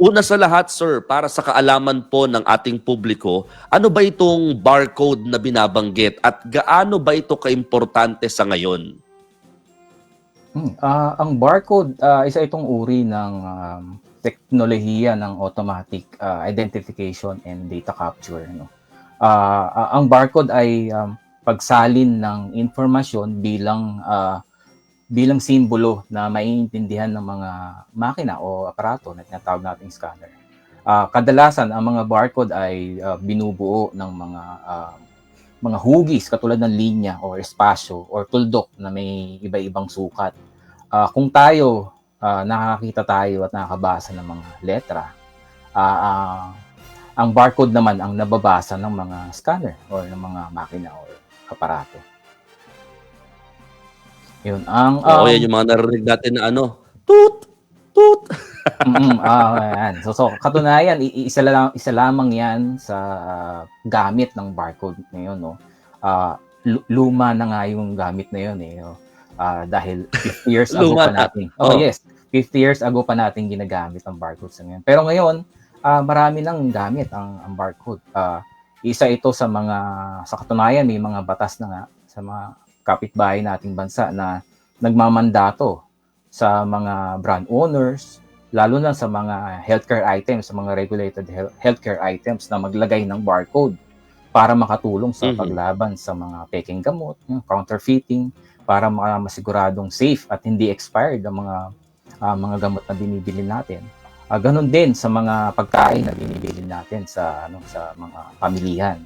Una sa lahat, sir, para sa kaalaman po ng ating publiko, ano ba itong barcode na binabanggit at gaano ba ito kaimportante sa ngayon? Hmm, ah, ang barcode, ah, isa itong uri ng um, teknolohiya ng automatic ah, identification and data capture. No? Ah, ah, ang barcode ay um, pagsalin ng informasyon bilang ah, bilang simbolo na maiintindihan ng mga makina o aparato na tinatawag nating scanner. Ah, kadalasan ang mga barcode ay ah, binubuo ng mga ah, mga hugis katulad ng linya or espasyo or tuldok na may iba-ibang sukat. Ah, kung tayo ah, nakakita tayo at nakakabasa ng mga letra, ah, ah, ang barcode naman ang nababasa ng mga scanner or ng mga makina or aparato. Yun ang Oo, um, yan yung mga narinig natin na ano, toot, toot. Mm, ah, yan. So, so katunayan, isa, lang, isa lamang yan sa ah, gamit ng barcode ngayon, no? Ah, lu- luma na nga yung gamit na yun, eh. no? Ah, dahil 50 years ago pa na. natin. Oh, Oh. yes. 50 years ago pa natin ginagamit ang barcode sa ngayon. Pero ngayon, ah, marami nang gamit ang, ang barcode. Ah, isa ito sa mga, sa katunayan, may mga batas na nga sa mga kapitbahay nating bansa na nagmamandato sa mga brand owners, lalo na sa mga healthcare items, sa mga regulated health- healthcare items na maglagay ng barcode para makatulong sa Mhm. paglaban sa mga peking gamot, counterfeiting, para ma- masiguradong safe at hindi expired ang mga ah, mga gamot na binibili natin. Ah, ganun din sa mga pagkain na binibili natin sa ano sa mga pamilihan.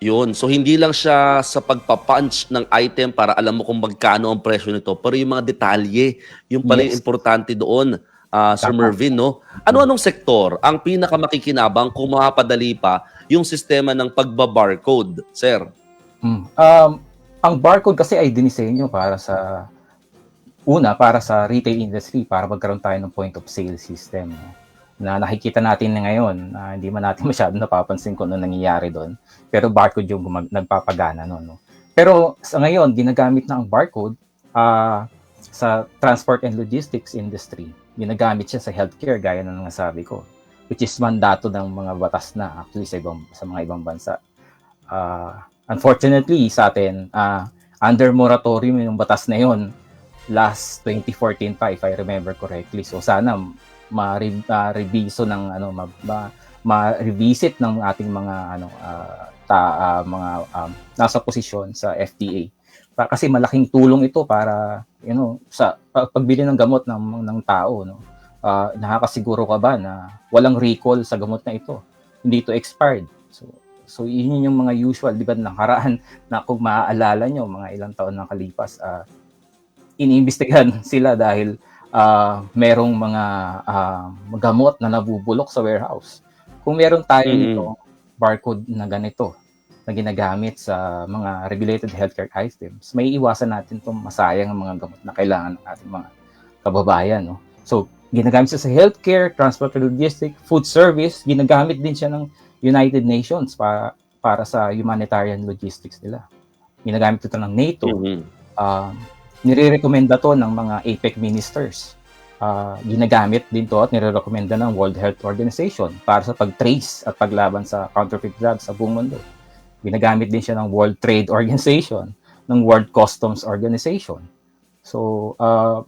Yun. So, hindi lang siya sa pagpapunch ng item para alam mo kung magkano ang presyo nito, pero yung mga detalye, yung pala yung Yes. importante doon, ah, Sir. Mervin, no? Ano-anong sektor ang pinakamakikinabang kung mapapadali pa yung sistema ng pagbabarcode, sir? Mm. Um, ang barcode kasi ay dinisenyo para sa una para sa retail industry para magkaroon tayo ng point of sale system no? Na nakikita natin na ngayon na hindi man natin masyado napapansin kung ano nangyayari doon. Pero barcode yung gumag- nagpapagana noon no? pero sa ngayon ginagamit na ang barcode ah, sa transport and logistics industry. Ginagamit siya sa healthcare gaya ng nasabi ko which is mandato ng mga batas na actually sa ibang sa mga ibang bansa. Ah, unfortunately sa atin ah, under moratorium yung batas na yon last 2014 pa if I remember correctly. So sana ma-reviso ng ano ma, ma- ma-revisit ng ating mga ano ah, ta, ah, mga um, nasa posisyon sa FDA Pa- kasi malaking tulong ito para you know sa pag- pagbili ng gamot ng ng tao no? Ah, nakakasiguro ka ba na walang recall sa gamot na ito? Hindi ito expired. So so yun yung mga usual di ba nakaraan na kung maaalala nyo mga ilang taon na kalipas ah iniimbestigahan sila dahil ah, merong mga ah, gamot na nabubulok sa warehouse. Kung meron tayo Mm. nito barcode na ganito na ginagamit sa mga regulated healthcare items, may iwasan natin itong masayang ang mga gamot na kailangan ng ating mga kababayan. No? So, ginagamit siya sa healthcare, transport logistics, food service, ginagamit din siya ng United Nations para para sa humanitarian logistics nila. Ginagamit ito ng NATO. Mhm. Um, nire-recommenda to ng mga APEC ministers. Ah, ginagamit din to at nire-recommenda ng World Health Organization para sa pag-trace at paglaban sa counterfeit drugs sa buong mundo. Ginagamit din siya ng World Trade Organization, ng World Customs Organization. So, ah,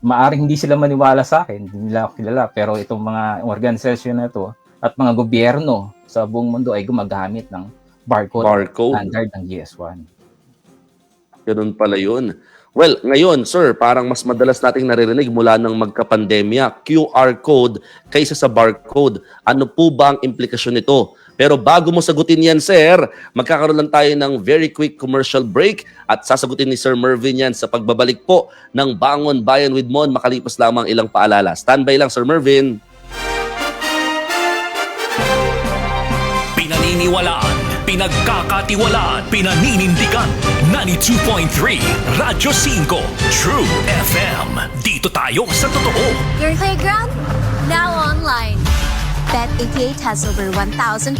maaring hindi sila maniwala sa akin, hindi nila ako kilala, pero itong mga organisasyon na to at mga gobyerno sa buong mundo ay gumagamit ng barcode, Barcode. standard ng GS1. Ganun pala yun. Well, ngayon, sir, parang mas madalas nating naririnig mula ng magka-pandemya, QR code kaysa sa barcode. Ano po ba ang implikasyon nito? Pero bago mo sagutin yan, sir, magkakaroon lang tayo ng very quick commercial break at sasagutin ni Sir Mervin yan sa pagbabalik po ng Bangon Bayan with Mon makalipas lamang ilang paalala. Standby lang, Sir Mervin. Pinaniniwalaan, pinagkakatiwalaan, pinaninindigan. 92.3 Radyo 5 True FM. Dito tayo sa totoo. Your playground? Now online. Bet88 has over 1,500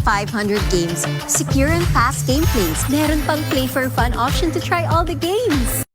games, secure and fast gameplays. Meron pang play for fun option to try all the games.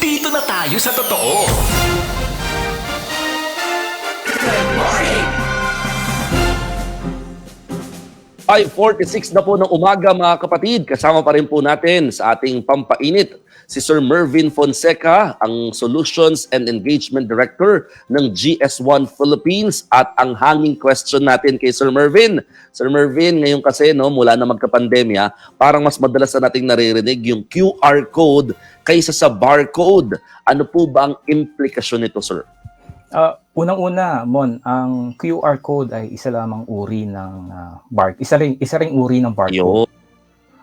Dito na tayo sa totoo. 5.46 na po ng umaga mga kapatid. Kasama pa rin po natin sa ating pampainit si Sir Mervin Fonseca, ang Solutions and Engagement Director ng GS1 Philippines at ang hanging question natin kay Sir Mervin. Sir Mervin, ngayon kasi no, mula na magkapandemya, parang mas madalas na nating naririnig yung QR code kaysa sa barcode. Ano po ba ang implikasyon nito, sir? Ah, unang-una, Mon, ang QR code ay isa lamang uri ng ah, bar. Isa ring isa ring uri ng barcode.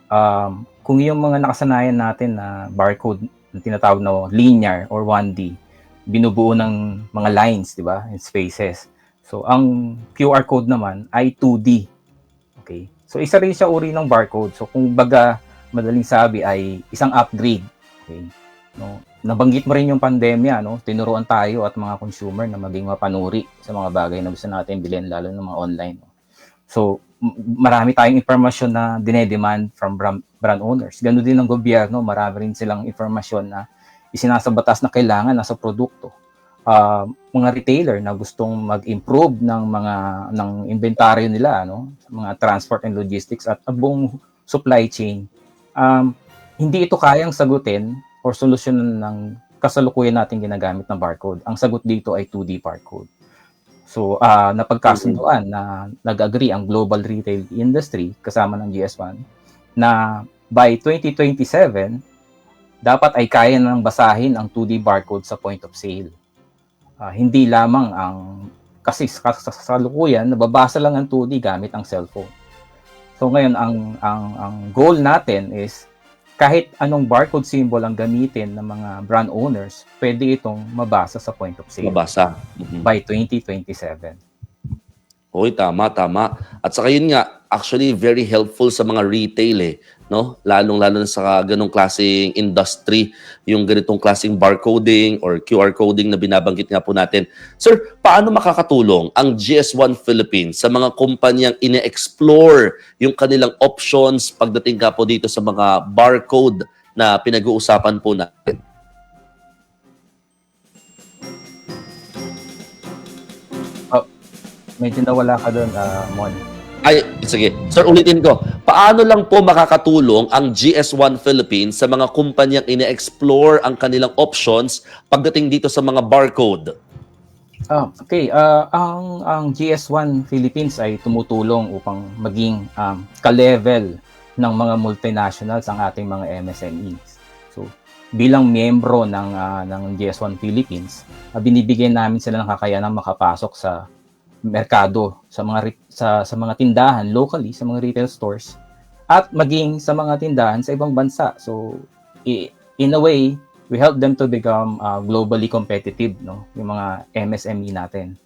Um, kung yung mga nakasanayan natin na barcode na tinatawag na linear or 1D, binubuo ng mga lines, di ba? And spaces. So, ang QR code naman ay 2D. Okay? So, isa rin siya uri ng barcode. So, kung baga, madaling sabi ay isang upgrade. Okay? No? Nabanggit mo rin yung pandemya, no? Tinuruan tayo at mga consumer na maging mapanuri sa mga bagay na gusto natin bilhin, lalo ng mga online. So, marami tayong impormasyon na dinedemand from brand, owners. Ganun din ng gobyerno, marami rin silang informasyon na isinasabatas na kailangan nasa produkto. Ah, mga retailer na gustong mag-improve ng mga ng inventaryo nila, no? mga transport and logistics at ang buong supply chain. Um, hindi ito kayang sagutin or solusyonan ng kasalukuyan natin ginagamit na barcode. Ang sagot dito ay 2D barcode. So, ah napagkasunduan na nag-agree ang global retail industry kasama ng GS1 na by 2027 dapat ay kaya nang basahin ang 2D barcode sa point of sale. Ah, hindi lamang ang kasi sa kasalukuyan nababasa lang ang 2D gamit ang cellphone. So ngayon ang ang ang goal natin is kahit anong barcode symbol ang gamitin ng mga brand owners, pwede itong mabasa sa point of sale Mabasa. Mhm. by 2027. Hoy, tama, tama. At saka yun nga, actually very helpful sa mga retail eh, no? Lalong-lalo na sa ganong klaseng industry, yung ganitong klaseng barcoding or QR coding na binabanggit nga po natin. Sir, paano makakatulong ang GS1 Philippines sa mga kumpanyang ine-explore yung kanilang options pagdating ka po dito sa mga barcode na pinag-uusapan po natin? Medyo nawala ka doon, ah, Mon. Ay, sige. Sir, ulitin ko. Paano lang po makakatulong ang GS1 Philippines sa mga kumpanyang ine-explore ang kanilang options pagdating dito sa mga barcode? Ah, okay. Ah, ang ang GS1 Philippines ay tumutulong upang maging um, ka-level ng mga multinationals ang ating mga MSMEs. So, bilang miyembro ng ah, ng GS1 Philippines, ah, binibigyan namin sila ng kakayanang makapasok sa merkado, sa mga sa sa mga tindahan locally, sa mga retail stores at maging sa mga tindahan sa ibang bansa. So, in a way, we help them to become uh, globally competitive no? Yung mga MSME natin.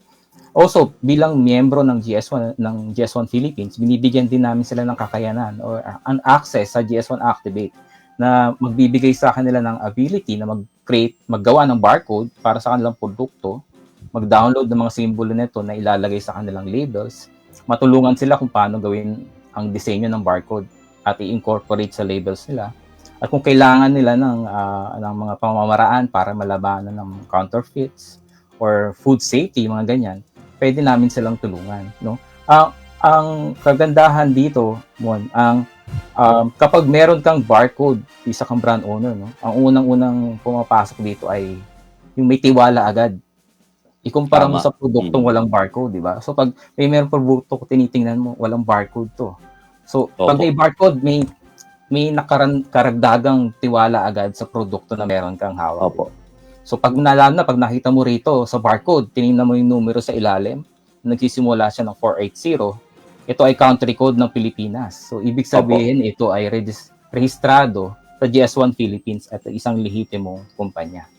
Also bilang miyembro ng GS1 ng GS1 Philippines binibigyan din namin sila ng kakayanan or uh, an access sa GS1 Activate na magbibigay sa kanila ng ability na mag-create maggawa ng barcode para sa kanilang produkto mag-download ng mga simbolo nito na ilalagay sa kanilang labels matulungan sila kung paano gawin ang disenyo ng barcode at i-incorporate sa labels nila at kung kailangan nila ng, ah, ng mga pamamaraan para malabanan ng counterfeits or food safety, mga ganyan, pwede namin silang tulungan. No? Ang, ang kagandahan dito, Mon, ang um, kapag meron kang barcode, isa kang brand owner, no? ang unang-unang pumapasok dito ay yung may tiwala agad. Ikumpara mo Tama. sa produktong Mm. walang barcode, di ba? So pag may meron produkto ko tinitingnan mo, walang barcode to. So pag Opo. may barcode, may may nakaran karagdagang tiwala agad sa produkto na meron kang hawak. Opo. So pag nalaman na, pag nakita mo rito sa barcode, tinignan mo yung numero sa ilalim, nagsisimula siya ng 480, ito ay country code ng Pilipinas. So ibig sabihin, ito ay regis- rehistrado sa GS1 Philippines at isang lehitimong kumpanya.